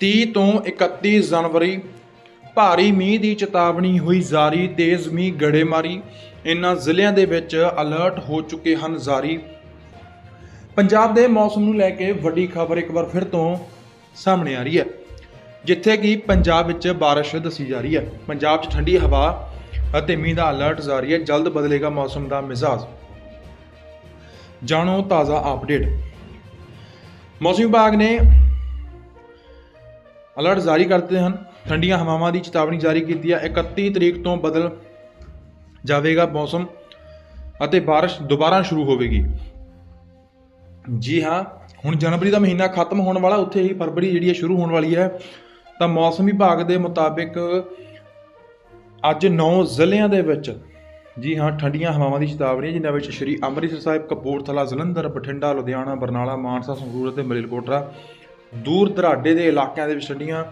30 ਤੋਂ 31 ਜਨਵਰੀ, ਭਾਰੀ ਮੀਂਹ ਦੀ ਚੇਤਾਵਨੀ ਹੋਈ ਜਾਰੀ, ਤੇਜ਼ ਮੀਂਹ ਗੜੇਮਾਰੀ ਇਨ੍ਹਾਂ ਜ਼ਿਲ੍ਹਿਆਂ ਦੇ ਵਿੱਚ ਅਲਰਟ ਹੋ ਚੁੱਕੇ ਹਨ ਜਾਰੀ। ਪੰਜਾਬ ਦੇ ਮੌਸਮ ਨੂੰ ਲੈ ਕੇ ਵੱਡੀ ਖਬਰ ਇੱਕ ਵਾਰ ਫਿਰ ਤੋਂ ਸਾਹਮਣੇ ਆ ਰਹੀ ਹੈ, ਜਿੱਥੇ ਕਿ ਪੰਜਾਬ ਵਿੱਚ ਬਾਰਿਸ਼ ਦੱਸੀ ਜਾ ਰਹੀ ਹੈ। ਪੰਜਾਬ 'ਚ ਠੰਡੀ ਹਵਾ ਅਤੇ ਮੀਂਹ ਦਾ ਅਲਰਟ ਜਾਰੀ ਹੈ, ਜਲਦ ਬਦਲੇਗਾ ਮੌਸਮ ਦਾ ਮਿਜ਼ਾਜ। ਜਾਣੋ ਤਾਜ਼ਾ ਅਪਡੇਟ ਮੌਸਮ ਵਿਭਾਗ ਨੇ ਅਲਰਟ ਜਾਰੀ ਕਰਤੇ ਹਨ। ਠੰਡੀਆਂ ਹਵਾਵਾਂ ਦੀ ਚੇਤਾਵਨੀ ਜਾਰੀ ਕੀਤੀ ਹੈ। 31 ਤਰੀਕ ਤੋਂ ਬਦਲ ਜਾਵੇਗਾ ਮੌਸਮ ਅਤੇ ਬਾਰਿਸ਼ ਦੁਬਾਰਾ ਸ਼ੁਰੂ ਹੋਵੇਗੀ। ਜੀ ਹਾਂ, ਹੁਣ ਜਨਵਰੀ ਦਾ ਮਹੀਨਾ ਖਤਮ ਹੋਣ ਵਾਲਾ, ਉੱਥੇ ਹੀ ਫਰਵਰੀ ਜਿਹੜੀ ਹੈ ਸ਼ੁਰੂ ਹੋਣ ਵਾਲੀ ਹੈ। ਤਾਂ ਮੌਸਮ ਵਿਭਾਗ ਦੇ ਮੁਤਾਬਿਕ ਅੱਜ 9 ਜ਼ਿਲ੍ਹਿਆਂ ਦੇ ਵਿੱਚ, ਜੀ ਹਾਂ, ਠੰਡੀਆਂ ਹਵਾਵਾਂ ਦੀ ਚੇਤਾਵਨੀ ਹੈ, ਜਿਨ੍ਹਾਂ ਵਿੱਚ ਸ਼੍ਰੀ ਅੰਮ੍ਰਿਤਸਰ ਸਾਹਿਬ, ਕਪੂਰਥਲਾ, ਜਲੰਧਰ, ਬਠਿੰਡਾ, ਲੁਧਿਆਣਾ, ਬਰਨਾਲਾ, ਮਾਨਸਾ, ਸੰਗਰੂਰ ਅਤੇ ਮਲੇਰਕੋਟਲਾ ਦੂਰ ਦਰਾਡੇ ਦੇ ਇਲਾਕਿਆਂ ਦੇ ਵਿੱਚ ਠੰਡੀਆਂ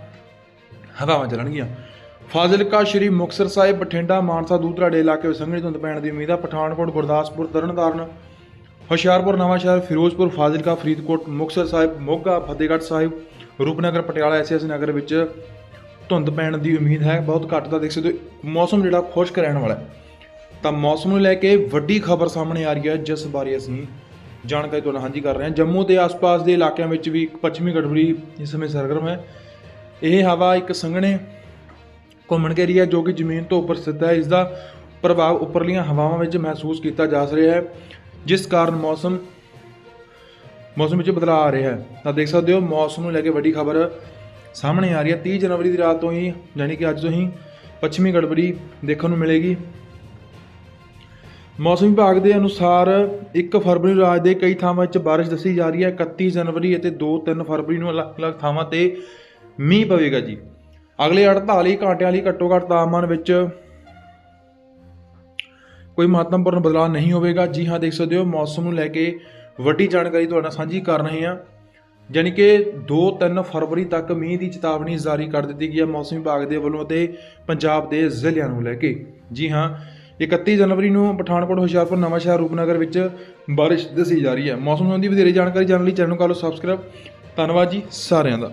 ਹਵਾਵਾਂ ਚੱਲਣਗੀਆਂ। ਫਾਜ਼ਿਲਕਾ ਸ਼੍ਰੀ ਮੁਕਤਸਰ ਸਾਹਿਬ, ਬਠਿੰਡਾ, ਮਾਨਸਾ ਦੂਰ ਦਰਾਡੇ ਇਲਾਕੇ ਵਿੱਚ ਸੰਘਣੀ ਧੁੰਦ ਪੈਣ ਦੀ ਉਮੀਦ ਹੈ ਪਠਾਨਕੋਟ, ਗੁਰਦਾਸਪੁਰ, ਤਰਨਤਾਰਨ, ਹੁਸ਼ਿਆਰਪੁਰ ਨਵਾਂਸ਼ਹਿਰ ਫਿਰੋਜ਼ਪੁਰ, ਫਾਜ਼ਿਲਕਾ, ਫਰੀਦਕੋਟ, ਮੁਕਤਸਰ ਸਾਹਿਬ, ਮੋਗਾ, ਫਤਿਹਗੜ੍ਹ ਸਾਹਿਬ, ਰੂਪਨਗਰ, ਪਟਿਆਲਾ ਐਸਐਸ ਨਗਰ ਵਿੱਚ ਧੁੰਦ ਪੈਣ ਦੀ ਉਮੀਦ ਹੈ। ਬਹੁਤ ਘੱਟ ਤਾਂ ਦੇਖ ਸਕਦੇ ਹੋ, ਮੌਸਮ ਜਿਹੜਾ ਖੁਸ਼ਕ ਰਹਿਣ ਵਾਲਾ ਹੈ। ਤਾਂ ਮੌਸਮ ਨੂੰ ਲੈ ਕੇ ਵੱਡੀ ਖਬਰ ਸਾਹਮਣੇ ਆ ਰਹੀ ਹੈ, ਜਿਸ ਬਾਰੇ ਅਸੀਂ ਜਾਣਕਾਰੀ ਤੁਹਾਨੂੰ ਸਾਂਝੀ ਕਰ ਰਹੇ ਹਾਂ। ਜੰਮੂ ਦੇ ਆਸ-ਪਾਸ ਦੇ ਇਲਾਕਿਆਂ ਵਿੱਚ ਵੀ ਇੱਕ ਪੱਛਮੀ ਗੜਬੜੀ ਇਸ ਸਮੇਂ ਸਰਗਰਮ ਹੈ। ਇਹ ਹਵਾ ਇੱਕ ਸੰਘਣੇ ਘੁੰਮਣ ਕੇ ਰਹੀ ਹੈ ਜੋ ਕਿ ਜ਼ਮੀਨ ਤੋਂ ਉੱਪਰ ਸਥਿਤ ਹੈ। ਇਸ ਦਾ ਪ੍ਰਭਾਵ ਉੱਪਰਲੀਆਂ ਹਵਾਵਾਂ ਵਿੱਚ ਮਹਿਸੂਸ ਕੀਤਾ ਜਾ ਰਿਹਾ ਹੈ, ਜਿਸ ਕਾਰਨ ਮੌਸਮ ਮੌਸਮ ਵਿੱਚ ਬਦਲਾਅ ਆ ਰਿਹਾ ਹੈ। ਤਾਂ ਦੇਖ ਸਕਦੇ ਹੋ, ਮੌਸਮ ਨੂੰ ਲੈ ਕੇ ਵੱਡੀ ਖਬਰ ਸਾਹਮਣੇ ਆ ਰਹੀ ਹੈ। 30 ਜਨਵਰੀ ਦੀ ਰਾਤ ਤੋਂ ਹੀ, ਯਾਨੀ ਕਿ ਅੱਜ ਤੋਂ ਹੀ ਪੱਛਮੀ ਗੜਬੜੀ ਦੇਖਣ ਨੂੰ ਮਿਲੇਗੀ। ਮੌਸਮ ਵਿਭਾਗ ਦੇ ਅਨੁਸਾਰ 1 ਫਰਵਰੀ ਨੂੰ ਰਾਜ ਦੇ ਕਈ ਥਾਵਾਂ 'ਚ ਬਾਰਿਸ਼ ਦੱਸੀ ਜਾ ਰਹੀ ਹੈ। 31 ਜਨਵਰੀ ਅਤੇ 2-3 ਫਰਵਰੀ ਨੂੰ ਅਲੱਗ-ਅਲੱਗ ਥਾਵਾਂ ਤੇ ਮੀਂਹ ਪਵੇਗਾ ਜੀ। ਅਗਲੇ 48 ਘੰਟਿਆਂ ਲਈ ਘੱਟੋ ਘੱਟ ਤਾਪਮਾਨ ਵਿੱਚ ਕੋਈ ਮਹੱਤਵਪੂਰਨ ਬਦਲਾਅ ਨਹੀਂ ਹੋਵੇਗਾ। ਜੀ ਹਾਂ, ਦੇਖ ਸਕਦੇ ਹੋ, ਮੌਸਮ ਨੂੰ ਲੈ ਕੇ ਵੱਡੀ ਜਾਣਕਾਰੀ ਤੁਹਾਡੇ ਨਾਲ ਸਾਂਝੀ ਕਰ ਰਹੇ ਹਾਂ। ਯਾਨੀ ਕਿ 2-3 ਫਰਵਰੀ ਤੱਕ ਮੀਂਹ ਦੀ ਚੇਤਾਵਨੀ ਜਾਰੀ ਕਰ ਦਿੱਤੀ ਗਈ ਹੈ ਮੌਸਮ ਵਿਭਾਗ ਦੇ ਵੱਲੋਂ ਅਤੇ ਪੰਜਾਬ ਦੇ ਜ਼ਿਲ੍ਹਿਆਂ ਨੂੰ ਲੈ ਕੇ। ਜੀ ਹਾਂ 31 ਜਨਵਰੀ ਨੂੰ ਪਠਾਨਕੋਟ ਹੁਸ਼ਿਆਰਪੁਰ ਨਵਾਂਸ਼ਹਿਰ ਰੂਪਨਗਰ ਵਿੱਚ ਬਾਰਿਸ਼ ਦੱਸੀ ਜਾ ਰਹੀ ਹੈ। ਮੌਸਮ ਸੰਬੰਧੀ ਵਧੇਰੇ ਜਾਣਕਾਰੀ ਜਾਣਨ ਲਈ ਚੈਨਲ ਨੂੰ ਕਰ ਲਓ ਸਬਸਕ੍ਰਾਈਬ ਧੰਨਵਾਦ ਜੀ ਸਾਰਿਆਂ ਦਾ।